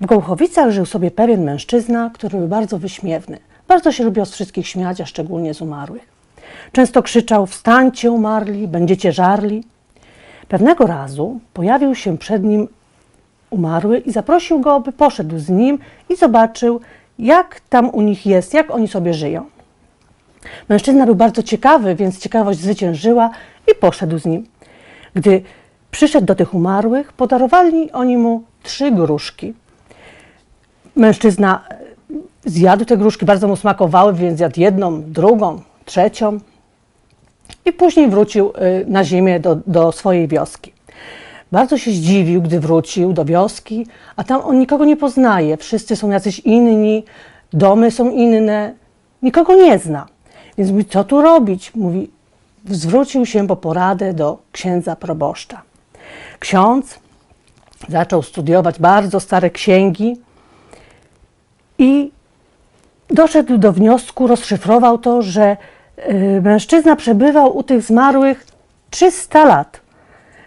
W Gołchowicach żył sobie pewien mężczyzna, który był bardzo wyśmiewny. Bardzo się lubił z wszystkich śmiać, a szczególnie z umarłych. Często krzyczał: Wstańcie, umarli, będziecie żarli. Pewnego razu pojawił się przed nim umarły i zaprosił go, by poszedł z nim i zobaczył, jak tam u nich jest, jak oni sobie żyją. Mężczyzna był bardzo ciekawy, więc ciekawość zwyciężyła i poszedł z nim. Gdy przyszedł do tych umarłych, podarowali oni mu trzy gruszki. Mężczyzna e, zjadł te gruszki, bardzo mu smakowały, więc zjadł jedną, drugą, trzecią i później wrócił y, na ziemię do, do swojej wioski. Bardzo się zdziwił, gdy wrócił do wioski, a tam on nikogo nie poznaje. Wszyscy są jacyś inni, domy są inne, nikogo nie zna. Więc mówi, co tu robić? Mówi, zwrócił się po poradę do księdza proboszcza. Ksiądz zaczął studiować bardzo stare księgi i doszedł do wniosku, rozszyfrował to, że y, mężczyzna przebywał u tych zmarłych 300 lat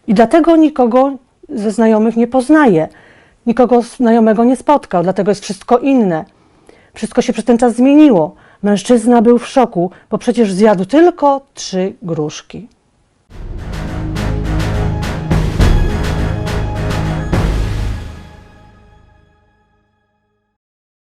i dlatego nikogo ze znajomych nie poznaje, nikogo znajomego nie spotkał, dlatego jest wszystko inne. Wszystko się przez ten czas zmieniło. Mężczyzna był w szoku, bo przecież zjadł tylko trzy gruszki.